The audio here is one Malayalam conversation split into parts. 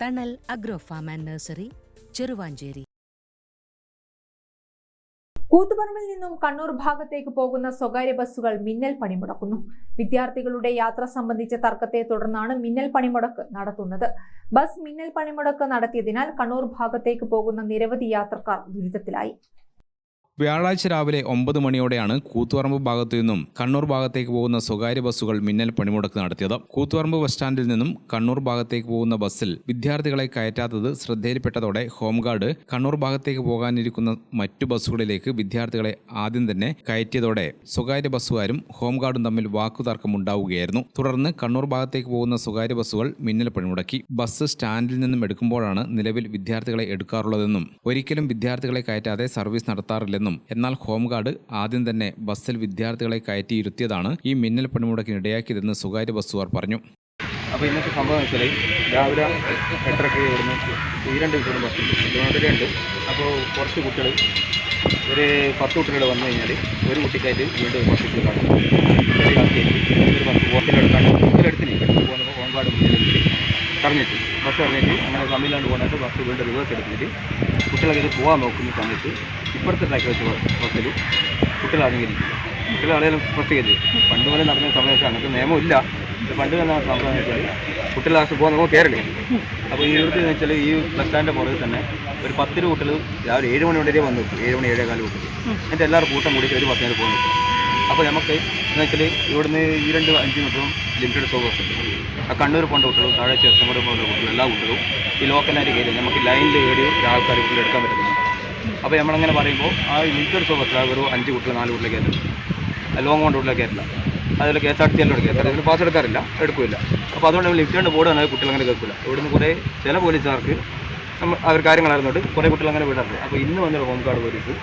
Thanal agro farm and nursery Cheruvanchery കൂത്തുപറമ്പിൽ നിന്നും കണ്ണൂർ ഭാഗത്തേക്ക് പോകുന്ന സ്വകാര്യ ബസ്സുകൾ മിന്നൽ പണിമുടക്കുന്നു. വിദ്യാർത്ഥികളുടെ യാത്ര സംബന്ധിച്ച തർക്കത്തെ തുടർന്നാണ് മിന്നൽ പണിമുടക്ക് നടത്തുന്നത്. ബസ് മിന്നൽ പണിമുടക്ക് നടത്തിയതിനാൽ കണ്ണൂർ ഭാഗത്തേക്ക് പോകുന്ന നിരവധി യാത്രക്കാർ ദുരിതത്തിലായി. വ്യാഴാഴ്ച രാവിലെ ഒമ്പത് മണിയോടെയാണ് കൂത്തുപറമ്പ് ഭാഗത്തു നിന്നും കണ്ണൂർ ഭാഗത്തേക്ക് പോകുന്ന സ്വകാര്യ ബസ്സുകൾ മിന്നൽ പണിമുടക്ക് നടത്തിയത്. കൂത്തുപറമ്പ് ബസ് സ്റ്റാൻഡിൽ നിന്നും കണ്ണൂർ ഭാഗത്തേക്ക് പോകുന്ന ബസ്സിൽ വിദ്യാർത്ഥികളെ കയറ്റാത്തത് ശ്രദ്ധയിൽപ്പെട്ടതോടെ ഹോംഗാർഡ് കണ്ണൂർ ഭാഗത്തേക്ക് പോകാനിരിക്കുന്ന മറ്റു ബസ്സുകളിലേക്ക് വിദ്യാർത്ഥികളെ ആദ്യം തന്നെ കയറ്റിയതോടെ സ്വകാര്യ ബസ്സുകാരും ഹോംഗാർഡും തമ്മിൽ വാക്കുതർക്കം ഉണ്ടാവുകയായിരുന്നു. തുടർന്ന് കണ്ണൂർ ഭാഗത്തേക്ക് പോകുന്ന സ്വകാര്യ ബസ്സുകൾ മിന്നൽ പണിമുടക്കി. ബസ് സ്റ്റാൻഡിൽ നിന്നും എടുക്കുമ്പോഴാണ് നിലവിൽ വിദ്യാർത്ഥികളെ എടുക്കാറുള്ളതെന്നും ഒരിക്കലും വിദ്യാർത്ഥികളെ കയറ്റാതെ സർവീസ് നടത്താറില്ലെന്നും എന്നാൽ ഹോംഗാർഡ് ആദ്യം തന്നെ ബസ്സിൽ വിദ്യാർത്ഥികളെ കയറ്റിയിരുത്തിയതാണ് ഈ മിന്നൽ പണിമുടക്കിന് ഇടയാക്കിയതെന്ന് സ്വകാര്യ ബസ്സുകാർ പറഞ്ഞു. അപ്പോൾ ഇന്നത്തെ സംഭവം വെച്ചാൽ രാവിലെ എട്ടരക്ക് ഇവിടുന്ന് ഈ രണ്ട് കുട്ടികളും ഉണ്ട് ഉണ്ട് അപ്പോൾ കുറച്ച് കുട്ടികൾ ഒരു പത്ത് കുട്ടികൾ വന്നു കഴിഞ്ഞാൽ ഒരു കുട്ടിക്കായിട്ട് വീണ്ടും ഒരു ബസ്സിൽ കാണും കുട്ടികളെ ആക്കിയിട്ട് ഒരു ബസ് ഹോട്ടലെടുക്കാണ്ട് ഹോട്ടലെടുത്തില്ല പോകുന്നപ്പോൾ ഹോംഗാർഡ് മുന്നിലെടുത്തിട്ട് കറങ്ങിട്ട് ബസ് ഇറങ്ങിയിട്ട് അങ്ങനെ തമിഴ്നാട് പോകുന്നത് ബസ് വീണ്ടും റിവേഴ്സ് എടുത്തിട്ട് കുട്ടികളൊക്കെ പോകാൻ നോക്കുന്ന സമയത്ത് ഇപ്പുറത്തെ ട്രാക്ക് വെച്ച് അടങ്ങിയിരിക്കും കുട്ടികൾ ആണെങ്കിലും പ്രത്യേകിച്ച് പണ്ട് പോലെ നടന്ന സമയത്ത് അങ്ങനത്തെ നിയമമില്ല പണ്ട് തന്നെ സംഭവം വെച്ചാൽ കുട്ടികൾ ലാസ്റ്റ് പോകാൻ നമുക്ക് കയറില്ലേ അപ്പോൾ ഈ ഇവിടുത്തെ എന്ന് വെച്ചാൽ ഈ ബസ് സ്റ്റാൻഡിന്റെ പുറകിൽ തന്നെ ഒരു പത്ത് രൂപ കുട്ടികൾ രാവിലെ ഏഴ് മണി വരെ വന്നു. ഏഴ് മണി ഏഴേകാൽ കുട്ടികൾ എന്നിട്ട് എല്ലാവരും കൂട്ടം കൂടിയിട്ട് ഒരു ബസ്സിന് പോകുന്നു അപ്പോൾ നമുക്ക് എന്ന് വെച്ചാൽ ഇവിടുന്ന് ഈ രണ്ട് അഞ്ച് മീറ്ററും ലിമിറ്റഡ് സർവീസ് ഉണ്ട്. ആ കണ്ണൂർ പോകേണ്ട കുട്ടികളും താഴെ ചെറുപ്പുറം പോകുന്ന കുട്ടികളും എല്ലാ കുട്ടികളും ഈ ലോക്കലായിട്ട് കയറി നമുക്ക് ലൈനിൽ കയറി ആൾക്കാർ കുട്ടികൾ എടുക്കാൻ പറ്റുന്നില്ല അപ്പോൾ നമ്മളങ്ങനെ പറയുമ്പോൾ ആ ലിമിറ്റഡ് സർവീസ് ഒരു അഞ്ച് കുട്ടികൾ നാല് കുട്ടികൾ കയറ്റില്ല. ലോങ് കൊണ്ട് കുട്ടികളെ കയറ്റില്ല. അതുപോലെ കെ എസ് ആർ ടി എല്ലാം എടുക്കുക അതിൽ പാസ് എടുക്കാറില്ല എടുക്കില്ല. അപ്പോൾ അതുകൊണ്ട് നമ്മൾ ലിഫ്റ്റ് ബോർഡ് വന്നാൽ കുട്ടികൾ അങ്ങനെ കേൾക്കില്ല ഇവിടുന്ന് കുറേ ചില പോലീസുകാർക്ക് നമ്മൾ അവർ കാര്യങ്ങൾ അറിഞ്ഞുകൊണ്ട് കുറേ കുട്ടികൾ അങ്ങനെ വിടാറുണ്ട് അപ്പോൾ ഇന്ന് വന്നൊരു ഹോം കാർഡ് പോലീസ്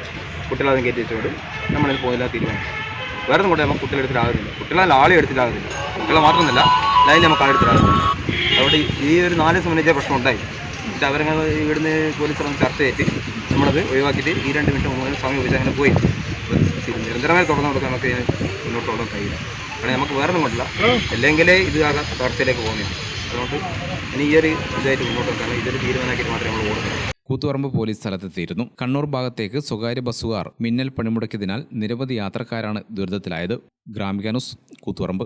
കുട്ടികളെ കയറ്റി വെച്ചോട് നമ്മളിത് പോയില്ല തീരുമാനിച്ചു വേറെ ഒന്നും കൂടെ നമുക്ക് കുട്ടികളെ എടുത്തിട്ടാകുന്നില്ല കുട്ടികളെ ആളെ എടുത്തിട്ടാകുന്നില്ല കുട്ടികളെ മാത്രമൊന്നുമല്ല ലൈൻ നമുക്ക് ആളെടുത്തിട്ടാകുന്നില്ല അതുകൊണ്ട് ഈ ഒരു നാല് സംബന്ധിച്ച പ്രശ്നം ഉണ്ടായി. എന്നിട്ട് അവരങ്ങനെ ഇവിടുന്ന് പോലീസ് വന്ന് ചർച്ച ചെയ്തിട്ട് നമ്മളത് ഒഴിവാക്കിയിട്ട് ഈ രണ്ട് മിനിറ്റ് മൂന്ന് സമയം ഉപയോഗിച്ച് അങ്ങനെ പോയി. നിരന്തരമായി തുടർന്ന് കൊടുക്കാൻ നമുക്ക് മുന്നോട്ട് കൊണ്ടുപോകാൻ കഴിയില്ല. കാരണം നമുക്ക് വേറെ ഒന്നും കൊണ്ടില്ല. അല്ലെങ്കിലേ ഇത് ആകാം തകർച്ചയിലേക്ക് പോകുന്നില്ല. അതുകൊണ്ട് ഇനി ഈ ഒരു ഇതായിട്ട് മുന്നോട്ട് വെക്കാൻ ഇതൊരു തീരുമാനമാക്കിയിട്ട് മാത്രമേ നമ്മൾ ഓടുന്നുള്ളൂ. കൂത്തുപറമ്പ് പോലീസ് സ്ഥലത്തെത്തിയിരുന്നു. കണ്ണൂർ ഭാഗത്തേക്ക് സ്വകാര്യ ബസ്സുകാർ മിന്നൽ പണിമുടക്കിയതിനാൽ നിരവധി യാത്രക്കാരാണ് ദുരിതത്തിലായത്. Gramika news Koothuparamba.